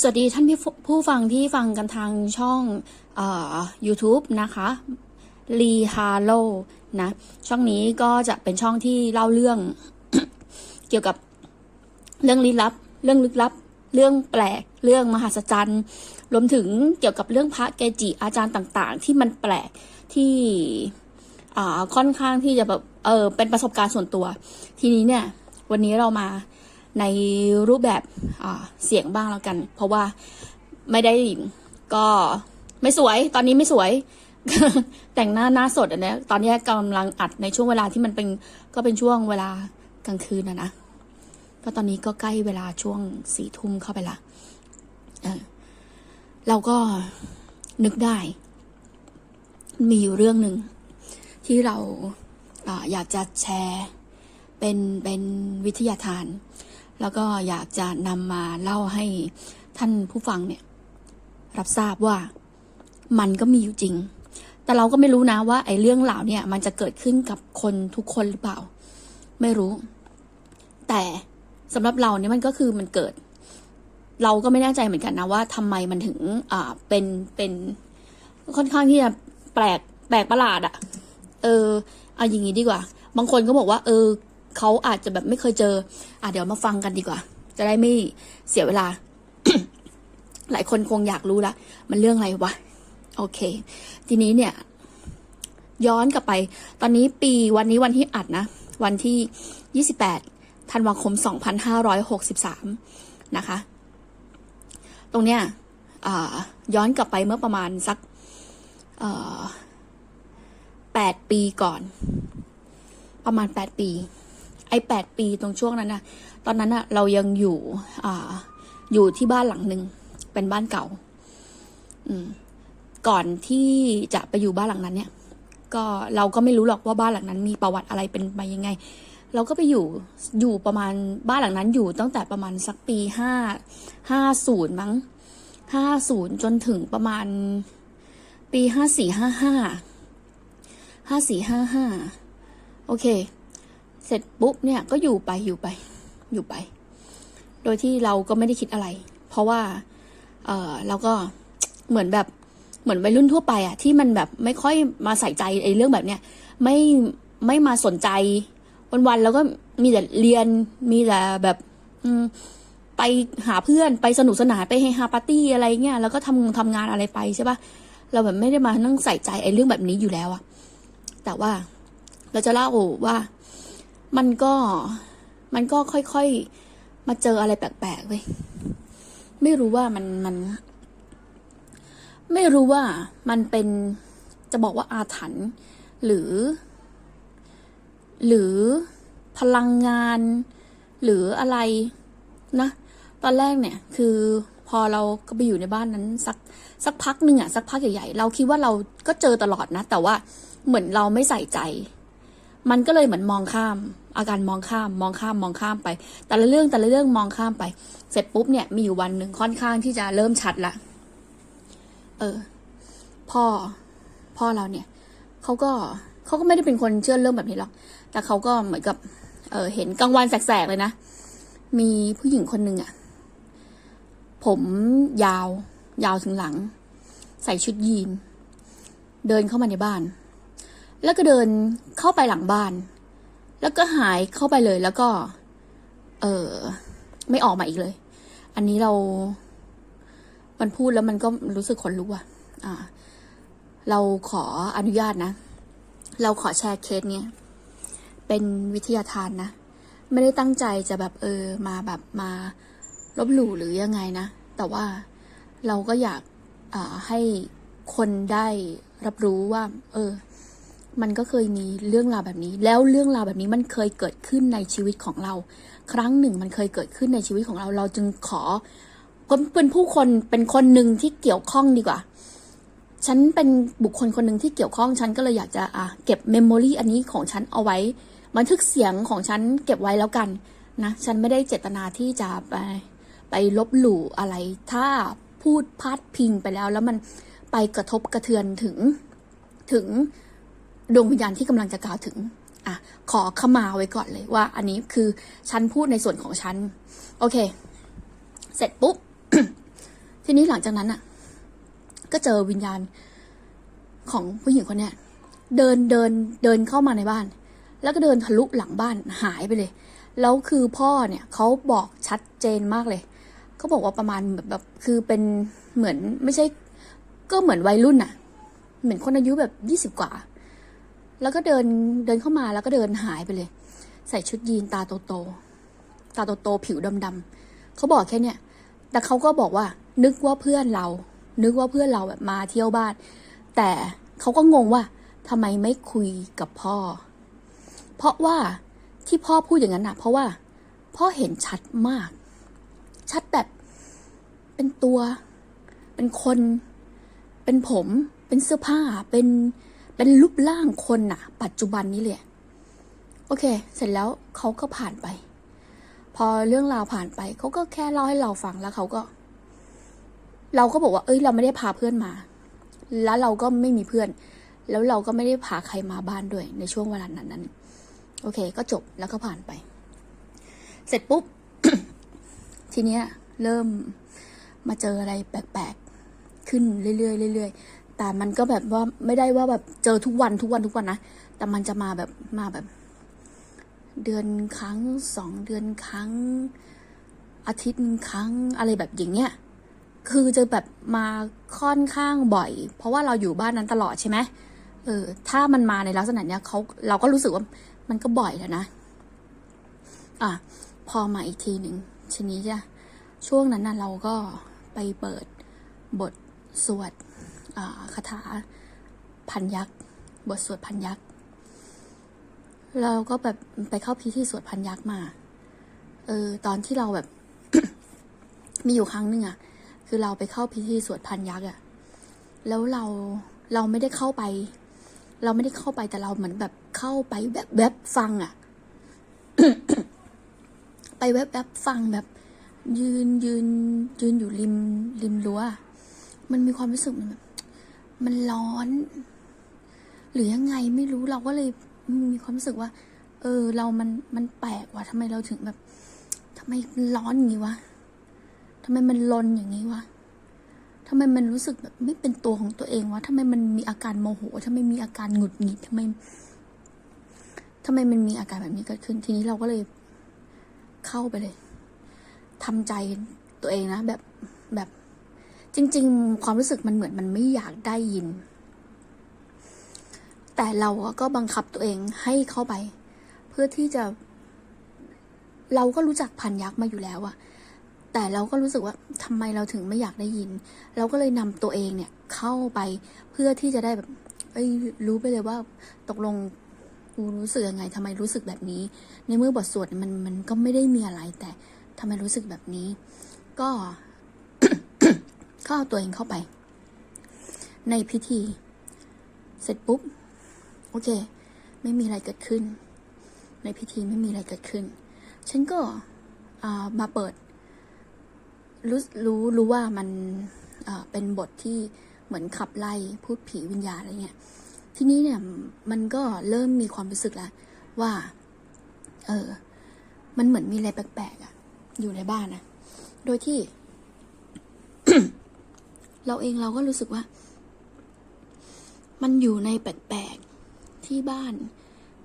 สวัสดีท่านผู้ผู้ฟังที่ฟังกันทางช่องเอ่อ YouTube นะคะลีฮาโลนะ ช่องนี้ก็จะเป็นช่องที่เล่าเรื่อง เกี่ยวกับเรื่องลี้ลับ เรื่องลึกลับ เรื่องแปลก เรื่องมหัศจรรย์ รวมถึงเกี่ยวกับเรื่องพระเกจิอาจารย์ต่างๆ ที่มันแปลกที่อ่าค่อนข้างที่จะแบบเออเป็นประสบการณ์ส่วนตัว ทีนี้เนี่ย วันนี้เรามา ในรูปแบบเสียงบ้างแล้วกัน เพราะว่าไม่ได้ก็ไม่สวย ตอนนี้ไม่สวย แต่งหน้าหน้าสดอันนี้ตอนนี้กำลังอัดในช่วงเวลาที่มันเป็นก็เป็นช่วงเวลากลางคืนนะนะก็ตอนนี้ก็ใกล้เวลาช่วงสี่ทุ่มเข้าไปละเเราก็นึกได้ มีอยู่เรื่องหนึ่งที่เราออยากจะแชร์ เป็นเป็นวิทยาทาน แล้วก็อยากจะนำมาเล่าให้ท่านผู้ฟังเนี่ย รับทราบว่ามันก็มีอยู่จริง แต่เราก็ไม่รู้นะว่า ไอ้เรื่องเหล่าเนี่ยมันจะเกิดขึ้นกับคนทุกคนหรือเปล่า ไม่รู้ แต่สำหรับเราเนี่ยมันก็คือมันเกิด เราก็ไม่แน่ใจเหมือนกันนะว่าทำไมมันถึงอ่าเป็นเป็นค่อนข้างที่จะแปลกแปลกประหลาดอะเออเอาอย่างนี้ดีกว่า บางคนก็บอกว่า เออ เขาอาจจะแบบไม่เคยเจอ อะเดี๋ยวมาฟังกันดีกว่า จะได้ไม่เสียเวลา หลายคนคงอยากรู้ละ มันเรื่องอะไรวะ โอเค ทีนี้เนี่ย ย้อนกลับไป ตอนนี้ปีวันนี้วันที่อัดนะ วันที่ 28ธันวาคม 2563 นะคะ ตรงเนี้ยย้อนกลับไปเมื่อประมาณสักแปดปีก่อน ประมาณแปดปี ไอ้แปดปีตรงช่วงนั้นนะตอนนั้นอะเรายังอยู่อ่าอยู่ที่บ้านหลังหนึ่งเป็นบ้านเก่า อืม ก่อนที่จะไปอยู่บ้านหลังนั้น เนี่ย ก็เราก็ไม่รู้หรอกว่าบ้านหลังนั้น มีประวัติอะไรเป็นมายังไง เราก็ไปอยู่อยู่ประมาณบ้านหลังนั้นอยู่ตั้งแต่ประมาณสักปีห้าห้าศูนย์มั้งห้าศูนย์จนถึงประมาณ ปีห้าสี่ห้าห้าห้าสี่ห้าห้าโอเค เสร็จปุ๊บเนี่ยก็อยู่ไปอยู่ไป อยู่ไป โดยที่เราก็ไม่ได้คิดอะไร เพราะว่า เออเราก็เหมือนแบบเหมือนวัยรุ่นทั่วไปอะที่มันแบบไม่ค่อยมาใส่ใจไอ้เรื่องแบบเนี้ยไม่ไม่มาสนใจ วันๆแล้วก็มีแต่เรียนมีแต่แบบอืมไปหาเพื่อนไปสนุกสนานไปเฮฮาปาร์ตี้อะไรเงี้ยแล้วก็ทำทำงานอะไรไปใช่ปะเราแบบไม่ได้มานั่งใส่ใจไอ้เรื่องแบบนี้อยู่แล้วอะแต่ว่าเราจะเล่าว่า มันก็มันก็ค่อยๆ มาเจออะไรแปลกๆเว้ยไม่รู้ว่ามันมัน ไม่รู้ว่ามันเป็นจะบอกว่าอาถรรพ์หรือ หรือพลังงาน หรืออะไรนะ ตอนแรกเนี่ย คือพอเราก็ไปอยู่ในบ้านนั้น สักสักพักหนึ่งอะสักพักใหญ่ๆเราคิดว่าเราก็เจอตลอดนะ แต่ว่าเหมือนเราไม่ใส่ใจ มันก็เลยเหมือนมองข้าม อาการมองข้าม มองข้ามมองข้ามไป แต่ละเรื่องแต่ละเรื่องมองข้ามไป เสร็จปุ๊บเนี่ยมีอยู่วันหนึ่งค่อนข้างที่จะเริ่มชัดละเออ พ่อ พ่อเราเนี่ยเขาก็เขาก็ไม่ได้เป็นคนเชื่อเรื่องแบบนี้หรอก แต่เขาก็เหมือนกับ เออเห็นกลางวันแสกๆเลยนะ มีผู้หญิงคนหนึ่งอะผมยาว ยาวถึงหลัง ใส่ชุดยีน เดินเข้ามาในบ้าน แล้วก็เดินเข้าไปหลังบ้าน แล้วก็หายเข้าไปเลยแล้วก็ เออไม่ออกมาอีกเลย อันนี้เรา มันพูดแล้วมันก็รู้สึกขนลุกอะ อ่า เราขออนุญาตนะ เราขอแชร์เคสเนี้ยเป็นวิทยาทานนะ ไม่ได้ตั้งใจจะแบบเออ มาแบบมาลบหลู่หรือยังไงนะ แต่ว่าเราก็อยากอ่าให้คนได้รับรู้ว่า เออ มันก็เคยมีเรื่องราวแบบนี้ แล้วเรื่องราวแบบนี้มันเคยเกิดขึ้นในชีวิตของเรา ครั้งหนึ่งมันเคยเกิดขึ้นในชีวิตของเรา เราจึงขอเป็นผู้คนเป็นคนหนึ่งที่เกี่ยวข้องดีกว่า ฉันเป็นบุคคลคนหนึ่งที่เกี่ยวข้อง ฉันก็เลยอยากจะอะเก็บเมมโมรีอันนี้ของฉันเอาไว้บันทึกเสียงของฉันเก็บไว้แล้วกันนะ ฉันไม่ได้เจตนาที่จะไปไปลบหลู่อะไร ถ้าพูดพาดพิงไปแล้ว แล้วมันไปกระทบกระเทือนถึงถึง ดวงวิญญาณที่กำลังจะกล่าวถึงอะขอขมาไว้ก่อนเลยว่า อันนี้คือฉันพูดในส่วนของฉัน โอเค เสร็จปุ๊บ ทีนี้หลังจากนั้นอะ ก็เจอวิญญาณของผู้หญิงคนเนี้ยเดินเดินเดินเข้ามาในบ้าน แล้วก็เดินทะลุหลังบ้านหายไปเลย แล้วคือพ่อเนี่ยเขาบอกชัดเจนมากเลยเขาบอกว่าประมาณแบบแบบคือเป็นเหมือนไม่ใช่ ก็เหมือนวัยรุ่นอะเหมือนคนอายุแบบยี่สิบกว่า แล้วก็เดินเดินเข้ามาแล้วก็เดินหายไปเลย ใส่ชุดยีนตาโตๆตตาโตๆผิวดำๆเขาบอกแค่เนี้ยแต่เขาก็บอกว่า นึกว่าเพื่อนเรา นึกว่าเพื่อนเราแบบมาเที่ยวบ้าน แต่เขาก็งงว่าทำไมไม่คุยกับพ่อ เพราะว่าที่พ่อพูดอย่างนั้นนะเพราะว่า พ่อเห็นชัดมาก ชัดแบบเป็นตัว เป็นคน เป็นผม เป็นเสื้อผ้า เป็น เป็นรูปร่างคนน่ะ ปัจจุบันนี้เลยโอเค เสร็จแล้วเขาก็ผ่านไป พอเรื่องราวผ่านไปเขาก็แค่เล่าให้เราฟังแล้วเขาก็ เราก็บอกว่า เอ้ย เราไม่ได้พาเพื่อนมา แล้วเราก็ไม่มีเพื่อน แล้วเราก็ไม่ได้พาใครมาบ้านด้วย ในช่วงเวลานั้นนั้นโอเค ก็จบแล้วก็ผ่านไป เสร็จปุ๊บ ทีเนี้ย เริ่มมาเจออะไรแปลกๆ ขึ้นเรื่อยๆเรื่อยๆ แต่มันก็แบบว่าไม่ได้ว่าแบบเจอทุกวันทุกวันทุกวันนะ แต่มันจะมาแบบมาแบบ เดือนครั้งสองเดือนครั้ง อาทิตย์ครั้งอะไรแบบอย่างเงี้ย คือจะแบบมาค่อนข้างบ่อย เพราะว่าเราอยู่บ้านนั้นตลอดใช่ไหมเออ ถ้ามันมาในลักษณะเนี้ยเขาเราก็รู้สึกว่ามันก็บ่อยแล้วนะ อะ พอมาอีกทีหนึ่งทีนี้จ้ะช่วงนั้นน่ะเราก็ไปเปิดบทสวด คาถาพันยักษ์บทสวดพันยักษ์เราก็แบบไปเข้าพิธีสวดพันยักษ์มา เออ ตอนที่เราแบบ มีอยู่ครั้งหนึ่งอะคือเราไปเข้าพิธีสวดพันยักษ์อะแล้วเราเราไม่ได้เข้าไป เราไม่ได้เข้าไปแต่เราเหมือนแบบเข้าไปแบบแบบฟังอะไปแวบแบบฟังแบบยืนยืนยืนอยู่ริมริมรั้ว มันมีความรู้สึกมันแบบ มันร้อน หรือยังไงไม่รู้เราก็เลยมีความรู้สึกว่า เออ เรามันมันแปลกว่ะทำไมเราถึงแบบทำไมมันร้อนอย่างนี้วะทำไมมันลนอย่างนี้วะทำไมมันรู้สึกแบบไม่เป็นตัวของตัวเองวะทำไมมันมีอาการโมโหทำไมมีอาการหงุดหงิดทำไมทำไมมันมีอาการแบบนี้เกิดขึ้น ทีนี้เราก็เลยเข้าไปเลยทำใจตัวเองนะ แบบแบบ จริง ๆ ความรู้สึกมันเหมือนมันไม่อยากได้ยิน แต่เราก็บังคับตัวเองให้เข้าไป เพื่อที่จะ เราก็รู้จักพันยักษ์มาอยู่แล้วอะแต่เราก็รู้สึกว่าทำไมเราถึงไม่อยากได้ยิน เราก็เลยนำตัวเองเนี่ยเข้าไปเพื่อที่จะได้แบบเอ้ยรู้ไปเลยว่า ตกลงกูรู้สึกยังไงทำไมรู้สึกแบบนี้ ในเมื่อบทสวดมันมันก็ไม่ได้มีอะไรแต่ทำไมรู้สึกแบบนี้ ก็ เข้าเอาตัวเองเข้าไป ในพิธี เสร็จปุ๊บ โอเค ไม่มีอะไรเกิดขึ้น ในพิธีไม่มีอะไรเกิดขึ้น ฉันก็มาเปิด รู้รู้รู้ว่ามันเป็นบทที่เหมือนขับไล่พูดผีวิญญาณอะไรเงี้ยทีนี้เนี่ยมันก็เริ่มมีความรู้สึกแล้วว่า เออ มันเหมือนมีอะไรแปลกๆอะอยู่ในบ้านนะโดยที่ เราเองเราก็รู้สึกว่า มันอยู่ในแปลกๆที่บ้าน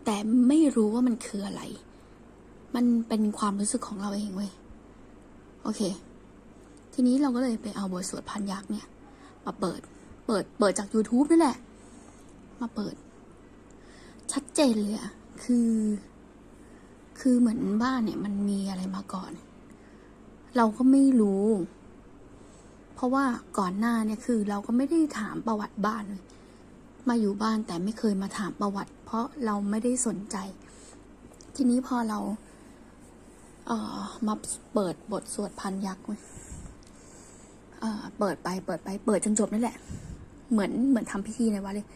แต่ไม่รู้ว่ามันคืออะไร มันเป็นความรู้สึกของเราเองเว้ยโอเค ทีนี้เราก็เลยไปเอาบทสวดพันยักษ์เนี่ย มาเปิด เปิด เปิดจาก YouTube นี่แหละ มาเปิด ชัดเจนเลยอะคือ คือเหมือนบ้านเนี่ย มันมีอะไรมาก่อน เราก็ไม่รู้ เพราะว่าก่อนหน้าเนี่ยคือเราก็ไม่ได้ถามประวัติบ้านเลย มาอยู่บ้านแต่ไม่เคยมาถามประวัติ เพราะเราไม่ได้สนใจ ทีนี้พอเราเอ่อมาเปิดบทสวดพันยักษ์เว้ยเอ่อเปิดไปเปิดไปเปิดจนจบนั่นแหละ เหมือนเหมือนทำพิธีในวัดเลย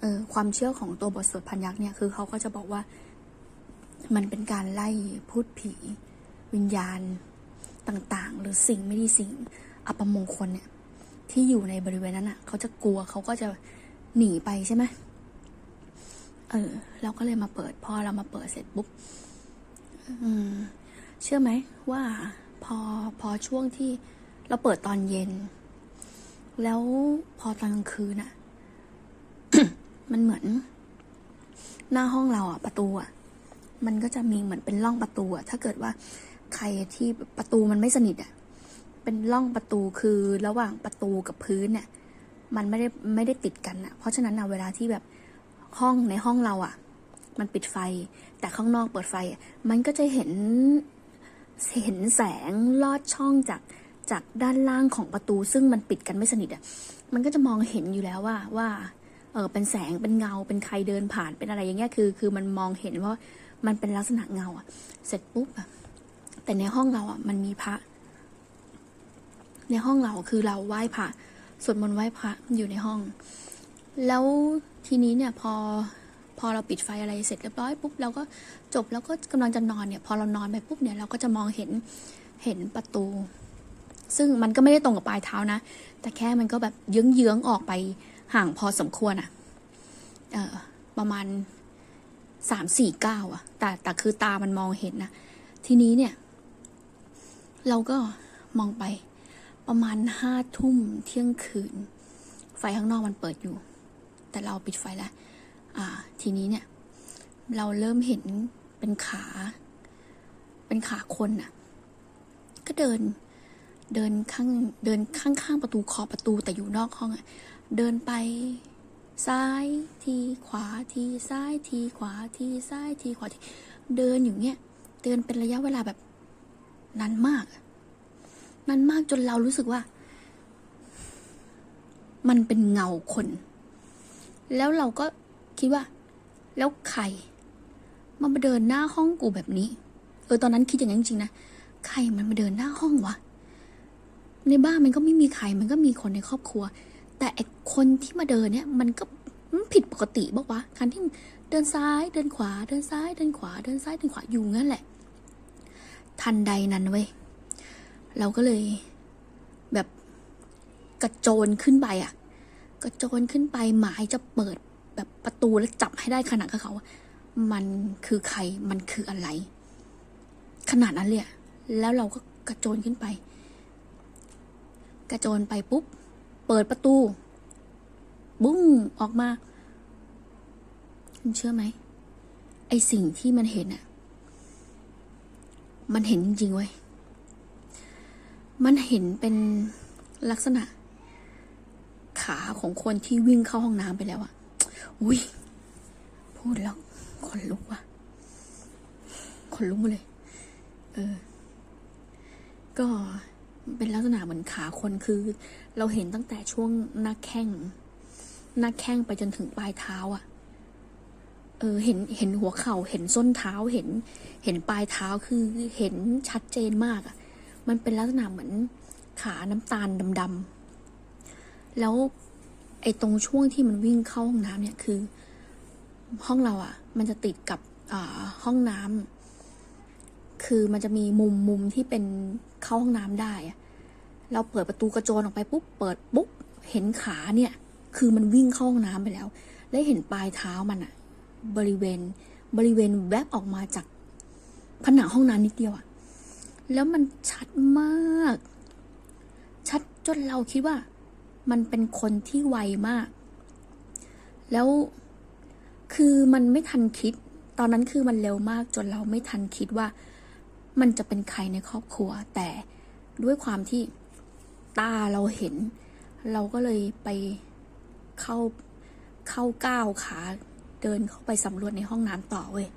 เออความเชื่อของตัวบทสวดพันยักษ์เนี่ยคือเขาก็จะบอกว่ามันเป็นการไล่พูดผีวิญญาณต่างๆ หรือสิ่งไม่ดีสิ่ง อัปมงคลเนี่ย ที่อยู่ในบริเวณนั้นอะ เขาจะกลัวเขาก็จะหนีไปใช่ไหมเออ เราก็เลยมาเปิด พอเรามาเปิดเสร็จปุ๊บเชื่อไหมว่าพอพอช่วงที่เราเปิดตอนเย็น แล้วพอตอนกลางคืนอะมันเหมือน หน้าห้องเราอะประตูอะมันก็จะมีเหมือนเป็นร่องประตูอะถ้าเกิดว่าใครที่ประตูมันไม่สนิทอะ เป็นร่องประตูคือระหว่างประตูกับพื้นเนี่ย มันไม่ได้ไม่ได้ติดกันอะเพราะฉะนั้นอะเวลาที่แบบห้องในห้องเราอะมันปิดไฟ แต่ข้างนอกเปิดไฟอะมันก็จะเห็นเห็นแสงลอดช่องจากจากด้านล่างของประตู ซึ่งมันปิดกันไม่สนิทอะมันก็จะมองเห็นอยู่แล้วว่าว่าเออเป็นแสงเป็นเงาเป็นใครเดินผ่านเป็นอะไรอย่างเงี้ยคือ คือมันมองเห็นว่ามันเป็นลักษณะเงาอะเสร็จปุ๊บอะแต่ในห้องเราอะมันมีพระ ในห้องเราคือเราไหว้พระสวดมนต์ไหว้พระอยู่ในห้อง แล้วทีนี้เนี่ยพอพอเราปิดไฟอะไรเสร็จเรียบร้อยปุ๊บเราก็จบแล้วก็กำลังจะนอนเนี่ยพอเรานอนไปปุ๊บเนี่ยเราก็จะมองเห็นเห็นประตู ซึ่งมันก็ไม่ได้ตรงกับปลายเท้านะ แต่แค่มันก็แบบเยื้องๆออกไปห่างพอสมควรอะเออประมาณสามสี่เก้าอะแต่แต่คือตามันมองเห็นนะทีนี้เนี่ย เราก็มองไป ประมาณห้าทุ่มเที่ยงคืน ไฟข้างนอกมันเปิดอยู่ แต่เราปิดไฟแล้วอ่า ทีนี้เนี่ย เราเริ่มเห็นเป็นขา เป็นขาคนน่ะ ก็เดิน เดินข้าง เดินข้างๆประตูขอบประตูแต่อยู่นอกห้องอะเดินไปซ้ายทีขวาทีซ้ายทีขวาทีซ้ายทีขวาทีเดินอยู่เนี้ยเดินเป็นระยะเวลาแบบนานมากอะ นานมากจนเรารู้สึกว่า มันเป็นเงาคน แล้วเราก็คิดว่า แล้วใครมันมาเดินหน้าห้องกูแบบนี้ เออตอนนั้นคิดอย่างนั้นจริงๆนะใครมันมาเดินหน้าห้องวะในบ้านมันก็ไม่มีใครมันก็มีคนในครอบครัว แต่ไอคนที่มาเดินเนี่ย มันก็ผิดปกติบอกว่าวะการที่เดินซ้ายเดินขวา เดินซ้าย เดินขวา เดินซ้ายเดินขวาอยู่งั้นแหละ ทันใดนั้นเว้ย เราก็เลยแบบกระโจนขึ้นไปอะ กระโจนขึ้นไปหมายจะเปิดแบบประตูแล้วจับให้ได้ขนาดกับเขาว่ามันคือใคร มันคืออะไร ขนาดนั้นเลยอะแล้วเราก็กระโจนขึ้นไป กระโจนไปปุ๊บ เปิดประตู บุ้งออกมา คุณเชื่อไหม ไอสิ่งที่มันเห็นอะมันเห็นจริงๆเว้ย มันเห็นเป็นลักษณะ ขาของคนที่วิ่งเข้าห้องน้ำไปแล้วอะอุ้ยพูดแล้วขนลุกว่ะขนลุกมาเลย เออ ก็เป็นลักษณะเหมือนขาคนคือ เราเห็นตั้งแต่ช่วงหน้าแข้งหน้าแข้งไปจนถึงปลายเท้าอะ่ะ เออ เห็นเห็นหัวเข่าเห็นส้นเท้าเห็น เห็นปลายเท้าคือเห็นชัดเจนมากอะ่ะ มันเป็นลักษณะเหมือนขาน้ำตาลดำๆแล้วไอ้ตรงช่วงที่มันวิ่งเข้าห้องน้ำเนี่ยคือ ห้องเราอะ่ะ มันจะติดกับห้องน้ำคือมันจะมีมุมมุมที่เป็นเข้าห้องน้ำได้ เราเปิดประตูกระโจนออกไปปุ๊บเปิดปุ๊บเห็นขาเนี่ย คือมันวิ่งเข้าห้องน้ำไปแล้ว และเห็นปลายเท้ามันอะบริเวณบริเวณแวบออกมาจากผนังห้องน้ำนิดเดียวอะ แล้วมันชัดมาก ชัดจนเราคิดว่า มันเป็นคนที่ไวมาก แล้วคือมันไม่ทันคิด ตอนนั้นคือมันเร็วมากจนเราไม่ทันคิดว่า มันจะเป็นใครในครอบครัว แต่ด้วยความที่ตาเราเห็น เราก็เลยไปเข้าเข้าก้าวขาเดินเข้าไปสำรวจในห้องน้ำต่อเว้ย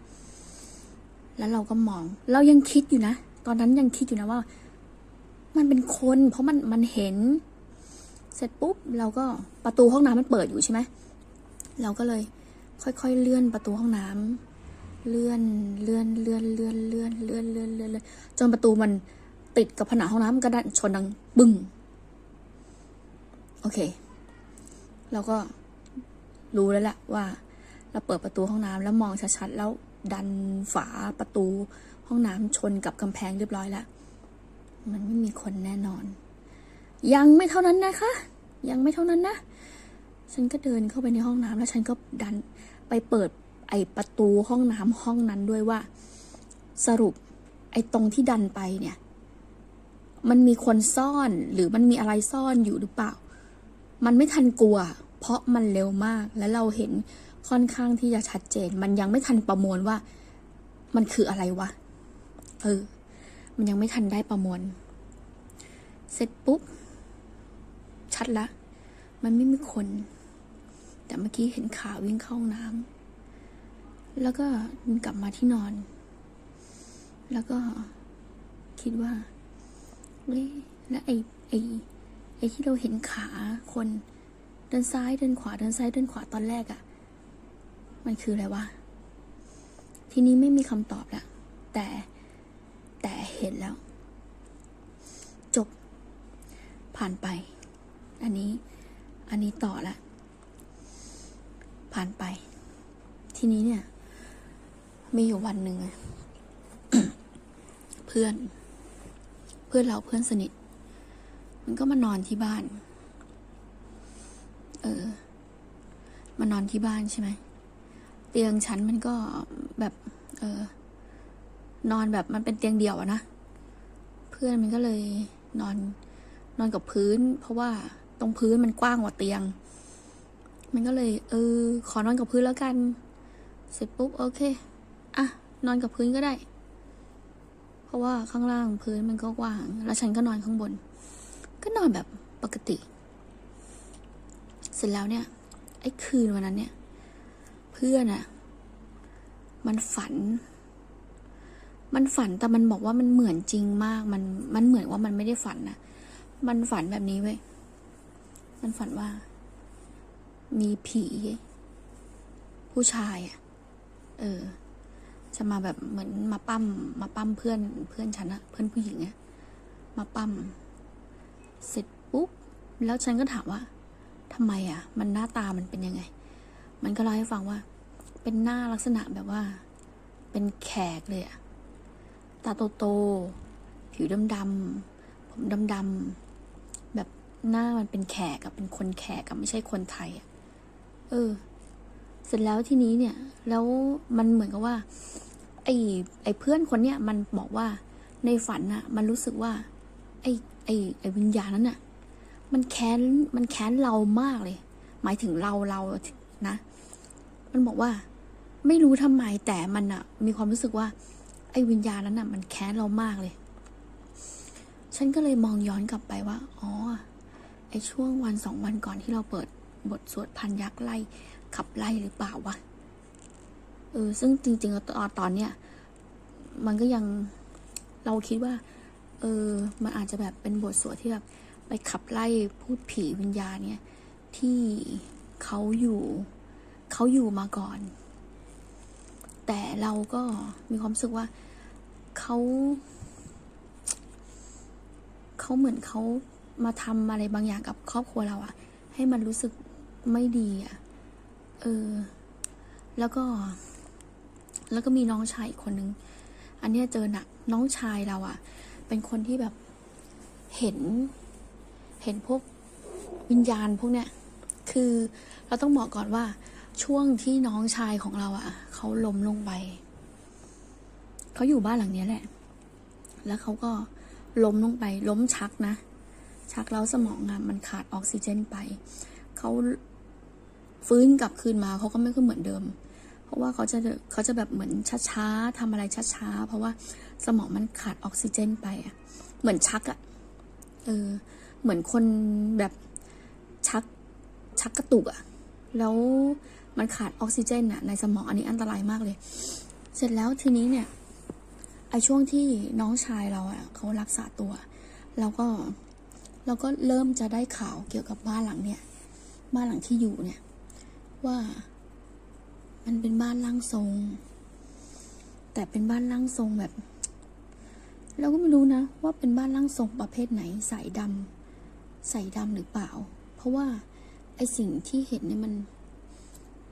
แล้วเราก็มอง เรายังคิดอยู่นะ ตอนนั้นยังคิดอยู่นะว่า มันเป็นคน เพราะมันมันเห็น เสร็จปุ๊บเราก็ประตูห้องน้ำมันเปิดอยู่ใช่ไหมเราก็เลย ค่อยๆเลื่อนประตูห้องน้ำเลื่อนเลื่อนเลื่อนเลื่อนเลื่อนเลื่อนเลื่อนเลื่อนเลื่อนจนประตูมันติดกับผนังห้องน้ำมันก็ดันชนดังปึ้งโอเค เราก็รู้แล้วแหละว่า เราเปิดประตูห้องน้ำแล้วมองชัดๆแล้วดันฝาประตู ห้องน้ำชนกับกำแพงเรียบร้อยแล้วมันไม่มีคนแน่นอน ยังไม่เท่านั้นนะคะ ยังไม่เท่านั้นนะ ฉันก็เดินเข้าไปในห้องน้ำแล้วฉันก็ดันไปเปิดไอประตูห้องน้ำห้องนั้นด้วยว่า สรุป ไอตรงที่ดันไปเนี่ย มันมีคนซ่อนหรือมันมีอะไรซ่อนอยู่หรือเปล่า มันไม่ทันกลัว เพราะมันเร็วมากและเราเห็นค่อนข้างที่จะชัดเจน มันยังไม่ทันประมวลว่า มันคืออะไรวะ เออ มันยังไม่ทันได้ประมวล เสร็จปุ๊บ ชัดละ มันไม่มีคน แต่เมื่อกี้เห็นขาวิ่งเข้าห้องน้ำแล้วก็กลับมาที่นอน แล้วก็คิดว่าเฮ้ยแล้วไอ้ไอ้ไอ้ที่เราเห็นขาคน เดินซ้ายเดินขวาเดินซ้ายเดินขวาตอนแรกอะ่ะ มันคืออะไรวะ ทีนี้ไม่มีคำตอบละแต่ แต่เห็นแล้ว จบ ผ่านไป อันนี้ อันนี้ต่อละ ผ่านไป ทีนี้เนี่ย มีอยู่วันหนึ่งเพื่อน เพื่อนเราเพื่อนสนิท มันก็มานอนที่บ้าน เออ มานอนที่บ้านใช่ไหมเตียงฉันมันก็แบบ เออ นอนแบบมันเป็นเตียงเดี่ยวอะนะ เพื่อนมันก็เลยนอนนอนกับพื้น เพราะว่าตรงพื้นมันกว้างกว่าเตียง มันก็เลย เออ ขอนอนกับพื้นแล้วกัน เสร็จปุ๊บโอเคอะนอนกับพื้นก็ได้ เพราะว่าข้างล่างพื้นมันก็กว้าง แล้วฉันก็นอนข้างบน ก็นอนแบบปกติ เสร็จแล้วเนี่ย ไอ้คืนวันนั้นเนี่ย เพื่อนอะมันฝัน มันฝันแต่มันบอกว่ามันเหมือนจริงมาก มันมันเหมือนว่ามันไม่ได้ฝันนะมันฝันแบบนี้เว้ยมันฝันว่า มีผี ผู้ชายอะเออ จะมาแบบเหมือนมาปั้มมาปั้มเพื่อนเพื่อนฉันอะเพื่อนผู้หญิงอะมาปั้มเสร็จปุ๊บแล้วฉันก็ถามว่าทำไมอะมันหน้าตามันเป็นยังไง มันก็เล่าให้ฟังว่า เป็นหน้าลักษณะแบบว่า เป็นแขกเลยอะ ตาโตๆผิวดำๆผมดำๆแบบหน้ามันเป็นแขกอะเป็นคนแขกอะไม่ใช่คนไทยเออ เสร็จแล้วทีนี้เนี่ย แล้วมันเหมือนกับว่า ไอ้ไอ้เพื่อนคนเนี้ยมันบอกว่าในฝันน่ะมันรู้สึกว่า ไอ้ไอ้ไอ้วิญญาณนั้นน่ะมันแค้นมันแค้นเรามากเลย หมายถึงเราเรานะ มันบอกว่า ไม่รู้ทำไมแต่มันอะมีความรู้สึกว่า ไอ้วิญญาณนั้นน่ะ มันแค้นเรามากเลย ฉันก็เลยมองย้อนกลับไปว่า อ๋อ ไอ้ช่วงวันสองวันก่อนที่เราเปิดบทสวดพันยักษ์ไล่ ขับไล่หรือเปล่าวะ เออ ซึ่งจริงๆตอนตอนเนี้ย มันก็ยังเราคิดว่า เออ มันอาจจะแบบเป็นบทสวดที่แบบไปขับไล่พูดผีวิญญาณเนี่ยที่เขาอยู่เขาอยู่มาก่อน แต่เราก็มีความรู้สึกว่าเขาเขาเหมือนเขามาทำอะไรบางอย่างกับครอบครัวเราอะให้มันรู้สึกไม่ดีอะเออ แล้วก็ แล้วก็มีน้องชายอีกคนนึง อันนี้เจอหนักน้องชายเราอะเป็นคนที่แบบเห็น เห็นพวกวิญญาณพวกเนี้ย คือเราต้องบอกก่อนว่า ช่วงที่น้องชายของเราอะเขาล้มลงไป เขาอยู่บ้านหลังนี้แหละ แล้วเขาก็ล้มลงไป ล้มชักนะ ชักแล้วสมองอะมันขาดออกซิเจนไป เขาฟื้นกลับคืนมาเขาก็ไม่ค่อยเหมือนเดิม เพราะว่าเขาจะเขาจะแบบเหมือนช้าๆทำอะไรช้าๆ เพราะว่าสมองมันขาดออกซิเจนไปอะเหมือนชักอะเออ เหมือนคนแบบชักชักกระตุกอะแล้ว มันขาดออกซิเจนอะในสมองอันนี้อันตรายมากเลย เสร็จแล้วทีนี้เนี่ยไอช่วงที่น้องชายเราอะเขารักษาตัว เราก็เราก็เริ่มจะได้ข่าวเกี่ยวกับบ้านหลังเนี่ย บ้านหลังที่อยู่เนี่ย ว่ามันเป็นบ้านร่างทรง แต่เป็นบ้านร่างทรงแบบ เราก็ไม่รู้นะ ว่าเป็นบ้านร่างทรงประเภทไหนสายดำใส่ดำหรือเปล่า เพราะว่าไอสิ่งที่เห็นเนี่ยมัน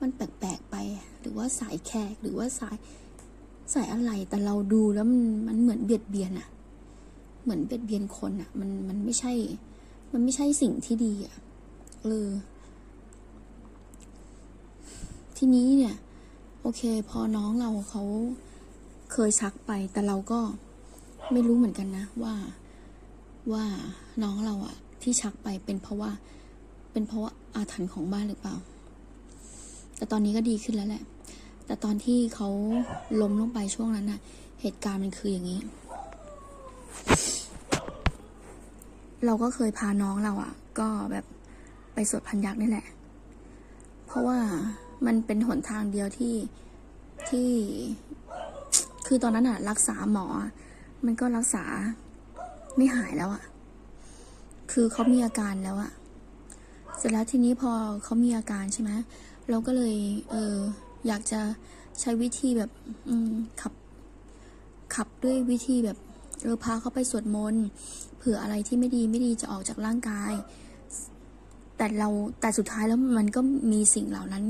มันแปลกๆไป หรือว่าสายแขกหรือว่าสายสายอะไรแต่เราดูแล้วมันมันเหมือนเบียดเบียนอะเหมือนเบียดเบียนคนอะมันมันไม่ใช่ มันไม่ใช่สิ่งที่ดีอะเออทีนี้เนี่ย โอเค พอน้องเราเขาเคยชักไป แต่เราก็ไม่รู้เหมือนกันนะว่าว่าน้องเราอะที่ชักไปเป็นเพราะว่า เป็นเพราะว่าอาถรรพ์ของบ้านหรือเปล่า แต่ตอนนี้ก็ดีขึ้นแล้วแหละ แต่ตอนที่เขาล้มลงไปช่วงนั้นน่ะ เหตุการณ์มันคืออย่างนี้ เราก็เคยพาน้องเราอะก็แบบไปสวดพันยักษ์นี่แหละ เพราะว่ามันเป็นหนทางเดียวที่ที่ คือตอนนั้นอะรักษาหมอ มันก็รักษาไม่หายแล้วอะคือเขามีอาการแล้วอะ เสร็จแล้วทีนี้พอเขามีอาการใช่ไหม เราก็เลยเอออยากจะใช้วิธีแบบขับขับด้วยวิธีแบบเออพาเขาไปสวดมนต์เผื่ออะไรที่ไม่ดีไม่ดีจะออกจากร่างกาย แต่เราแต่สุดท้ายแล้วมันก็มีสิ่งเหล่านั้น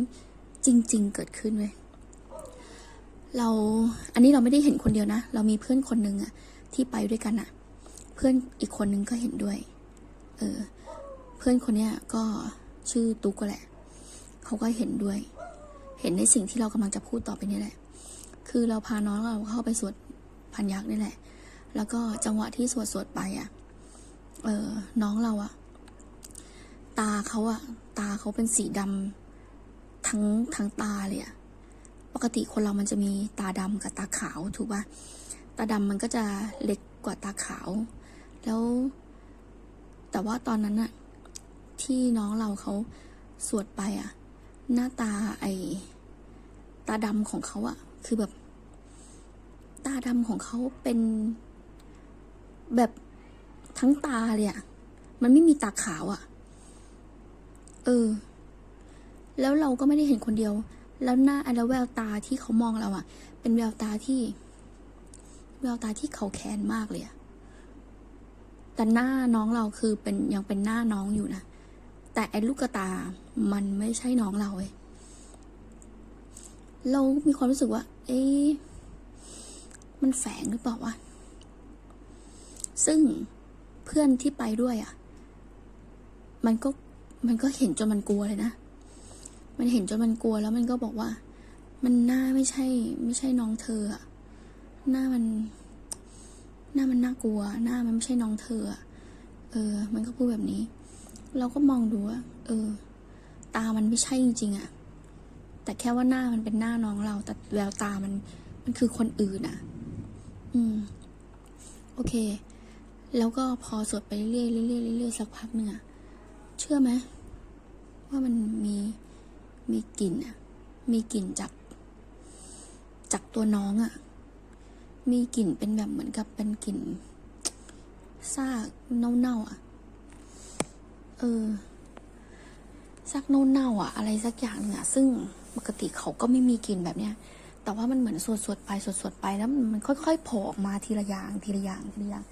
จริง ๆ เกิดขึ้นเว้ยเราอันนี้เราไม่ได้เห็นคนเดียวนะ เรามีเพื่อนคนหนึ่งอะที่ไปด้วยกันอะเพื่อนอีกคนนึงก็เห็นด้วย เออ เพื่อนคนเนี้ยก็ชื่อตุ๊กแหละ เขาก็เห็นด้วย เห็นในสิ่งที่เรากำลังจะพูดต่อไปนี่แหละ คือเราพาน้องเราเข้าไปสวดพันยักษ์นี่แหละ แล้วก็จังหวะที่สวดสวดไปอะเออน้องเราอะตาเขาอะตาเขาเป็นสีดำทั้งทั้งตาเลยอะปกติคนเรามันจะมีตาดำกับตาขาวถูกปะตาดำมันก็จะเล็กกว่าตาขาว แล้ว แต่ว่าตอนนั้นอะที่น้องเราเขาสวดไปอะ หน้าตาไอตาดำของเขาอะคือแบบ ตาดำของเขาเป็นแบบทั้งตาเลยอะมันไม่มีตาขาวอะเออ แล้วเราก็ไม่ได้เห็นคนเดียว แล้วหน้าแล้วแววตาที่เขามองเราอะเป็นแววตาที่ แววตาที่เขาแค้นมากเลยอะแต่หน้าน้องเราคือเป็นยังเป็นหน้าน้องอยู่นะแต่ไอ้ลูกตา มันไม่ใช่น้องเราเว้ยเรามีความรู้สึกว่า เอ๊ะมันแฝงหรือเปล่าวะ ซึ่งเพื่อนที่ไปด้วยอะ่ะ มันก็มันก็เห็นจนมันกลัวเลยนะ มันเห็นจนมันกลัวแล้วมันก็บอกว่า มันหน้าไม่ใช่ ไม่ใช่น้องเธออะหน้ามัน หน้ามันน่ากลัว หน้ามันไม่ใช่น้องเธออะเออ มันก็พูดแบบนี้ เราก็มองดูว่า เออ ตามันไม่ใช่จริงๆอะแต่แค่ว่าหน้ามันเป็นหน้าน้องเรา แต่แววตามัน มันคือคนอื่นอะอืม โอเค แล้วก็พอสวดไปเรื่อยๆเรื่อยๆเรื่อยๆสักพักหนึ่งอะเชื่อไหมว่ามันมีมีกลิ่นอะมีกลิ่นจากจากตัวน้องอะมีกลิ่นเป็นแบบเหมือนกับเป็นกลิ่นซากเน่าๆอะเออ ซากเน่าๆอะอะไรสักอย่างหนึ่งอะซึ่งปกติเขาก็ไม่มีกลิ่นแบบเนี้ย แต่ว่ามันเหมือนสวดๆไปสวดๆไปแล้วมันค่อยๆโผล่ออกมาทีละอย่างทีละอย่างทีละอย่าง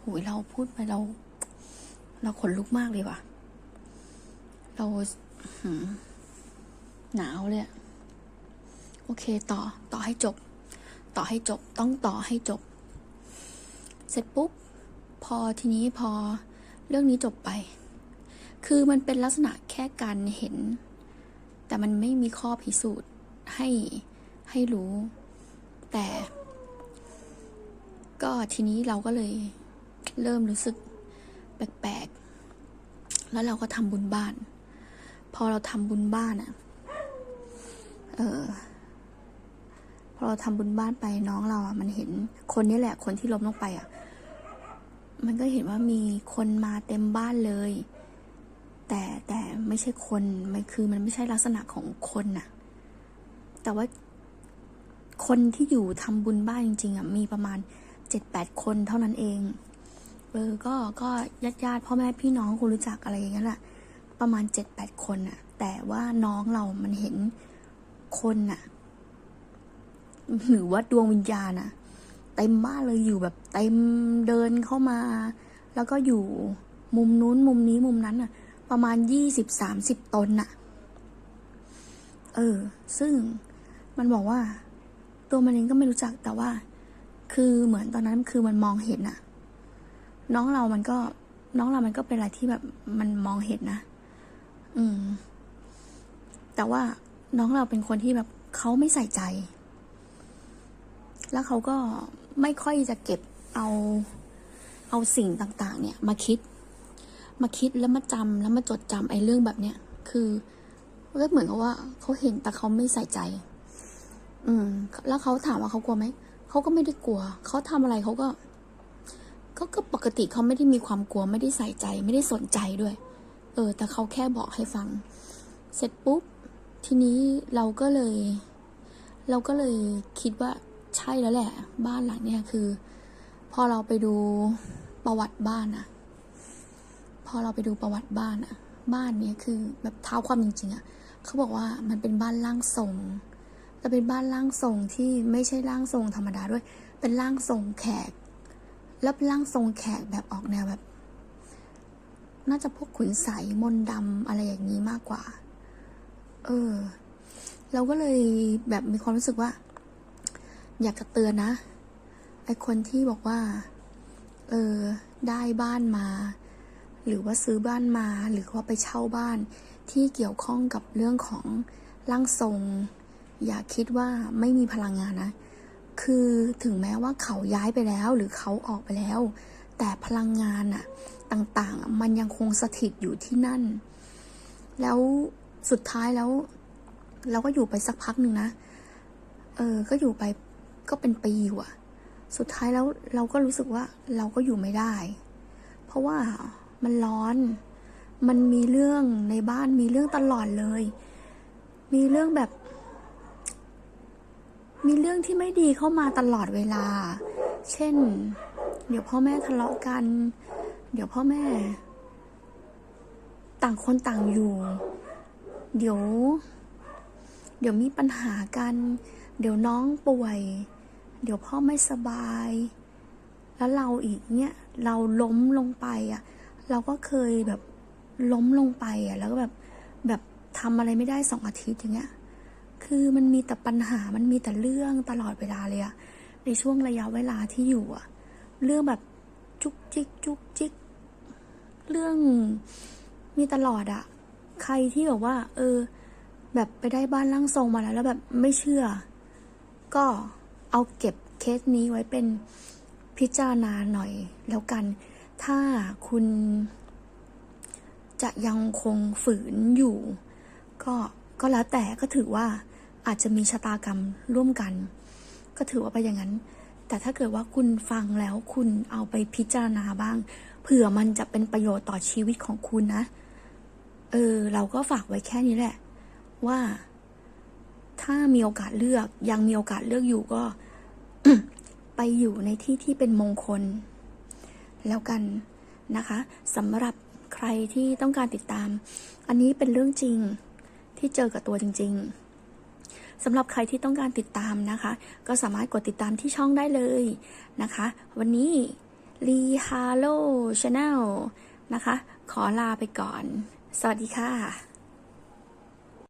โหยเราพูดไปเรา เราขนลุกมากเลยว่ะ เราหืมหนาวเลยอะโอเคต่อต่อให้จบ ต่อให้จบต้องต่อให้จบ เสร็จปุ๊บ พอทีนี้พอเรื่องนี้จบไป คือมันเป็นลักษณะแค่การเห็น แต่มันไม่มีข้อพิสูจน์ให้ให้รู้ แต่ ก็ทีนี้เราก็เลยเริ่มรู้สึกแปลกๆ แล้วเราก็ทำบุญบ้าน พอเราทำบุญบ้านอะเออพอเราทำบุญบ้านไปน้องเราอะมันเห็นคนนี้แหละ คนที่ล้มลงไปอะ มันก็เห็นว่ามีคนมาเต็มบ้านเลย แต่แต่ไม่ใช่คนมันคือมันไม่ใช่ลักษณะของคนน่ะ แต่ว่าคนที่อยู่ทำบุญบ้านจริง ๆอะมีประมาณเจ็ดแปดคนเท่านั้นเองเออก็ก็ญาติญาติๆพ่อแม่พี่น้องคนรู้จักอะไรอย่างเงี้ยแหละประมาณเจ็ดแปดคนอะ แต่ว่าน้องเรามันเห็นคนอะ หรือว่าดวงวิญญาณอะเต็มบ้านเลยอยู่แบบเต็มเดินเข้ามา แล้วก็อยู่มุมนู้นมุมนี้มุมนั้นอะ ประมาณยี่สิบสามสิบตนน่ะเออ ซึ่งมันบอกว่า ตัวมันเองก็ไม่รู้จักแต่ว่า คือเหมือนตอนนั้นคือมันมองเห็นอะน้องเรามันก็ น้องเรามันก็เป็นอะไรที่แบบมันมองเห็นนะ อืม แต่ว่าน้องเราเป็นคนที่แบบเขาไม่ใส่ใจ แล้วเขาก็ไม่ค่อยจะเก็บเอา เอาสิ่งต่าง ๆ เนี่ย มาคิด มาคิดแล้วมาจำแล้วมาจดจำไอ้เรื่องแบบเนี้ยคือก็เหมือนกับว่าเขาเห็นแต่เขาไม่ใส่ใจ อืม แล้วเขาถามว่าเขากลัวไหมเขาก็ไม่ได้กลัว เขาทำอะไรเขาก็เขาก็ปกติเขาไม่ได้มีความกลัวไม่ได้ใส่ใจ ไม่ได้สนใจด้วย เออ แต่เขาแค่บอกให้ฟัง เสร็จปุ๊บ ทีนี้เราก็เลย เราก็เลยคิดว่าใช่แล้วแหละ บ้านหลังเนี่ยคือ พอเราไปดูประวัติบ้านอะ พอเราไปดูประวัติบ้านอะบ้านเนี้ยคือแบบเท้าความจริงๆอะเขาบอกว่ามันเป็นบ้านร่างทรงแต่เป็นบ้านร่างทรงที่ไม่ใช่ร่างทรงธรรมดาด้วย เป็นร่างทรงแขก แล้วร่างทรงแขกแบบออกแนวแบบ น่าจะพวกขุนใสมนดำอะไรอย่างนี้มากกว่า เออ เราก็เลยแบบมีความรู้สึกว่า อยากจะเตือนนะไอคนที่บอกว่า เออ ได้บ้านมา หรือว่าซื้อบ้านมาหรือว่าไปเช่าบ้านที่เกี่ยวข้องกับเรื่องของร่างทรง อย่าคิดว่าไม่มีพลังงานนะ คือถึงแม้ว่าเขาย้ายไปแล้วหรือเขาออกไปแล้ว แต่พลังงานอะต่างๆ มันยังคงสถิตอยู่ที่นั่น แล้วสุดท้ายแล้ว เราก็อยู่ไปสักพักหนึ่งนะ เออ ก็อยู่ไปก็เป็นปีอยู่อะสุดท้ายแล้วเราก็รู้สึกว่าเราก็อยู่ไม่ได้ เพราะว่า มันร้อน มันมีเรื่องในบ้านมีเรื่องตลอดเลย มีเรื่องแบบ มีเรื่องที่ไม่ดีเข้ามาตลอดเวลา เช่น เดี๋ยวพ่อแม่ทะเลาะกัน เดี๋ยวพ่อแม่ ต่างคนต่างอยู่ เดี๋ยว เดี๋ยวมีปัญหากัน เดี๋ยวน้องป่วย เดี๋ยวพ่อไม่สบาย แล้วเราอีกเนี่ยเราล้มลงไปอะ เราก็เคยแบบล้มลงไปอะแล้วก็แบบแบบทำอะไรไม่ได้สองอาทิตย์อย่างเงี้ย คือมันมีแต่ปัญหามันมีแต่เรื่องตลอดเวลาเลยอะในช่วงระยะเวลาที่อยู่อะเรื่องแบบจุกจิกจุกจิก เรื่องมีตลอดอะใครที่แบบว่า เออ แบบไปได้บ้านร่างทรงมาแล้ว แล้วแบบไม่เชื่อ ก็เอาเก็บเคสนี้ไว้เป็นพิจารณาหน่อยแล้วกัน ถ้าคุณจะยังคงฝืนอยู่ ก็ก็แล้วแต่ก็ถือว่าอาจจะมีชะตากรรมร่วมกัน ก็ถือว่าไปอย่างนั้น แต่ถ้าเกิดว่าคุณฟังแล้วคุณเอาไปพิจารณาบ้าง เผื่อมันจะเป็นประโยชน์ต่อชีวิตของคุณนะ เออ เราก็ฝากไว้แค่นี้แหละ ว่า ถ้ามีโอกาสเลือกยังมีโอกาสเลือกอยู่ก็ ไปอยู่ในที่ที่เป็นมงคล แล้วกันนะคะสำหรับใครที่ต้องการติดตาม อันนี้เป็นเรื่องจริงที่เจอกับตัวจริง ๆสำหรับใครที่ต้องการติดตามนะคะ ก็สามารถกดติดตามที่ช่องได้เลยนะคะ วันนี้ลีฮาโลชาแนลนะคะ ขอลาไปก่อน สวัสดีค่ะ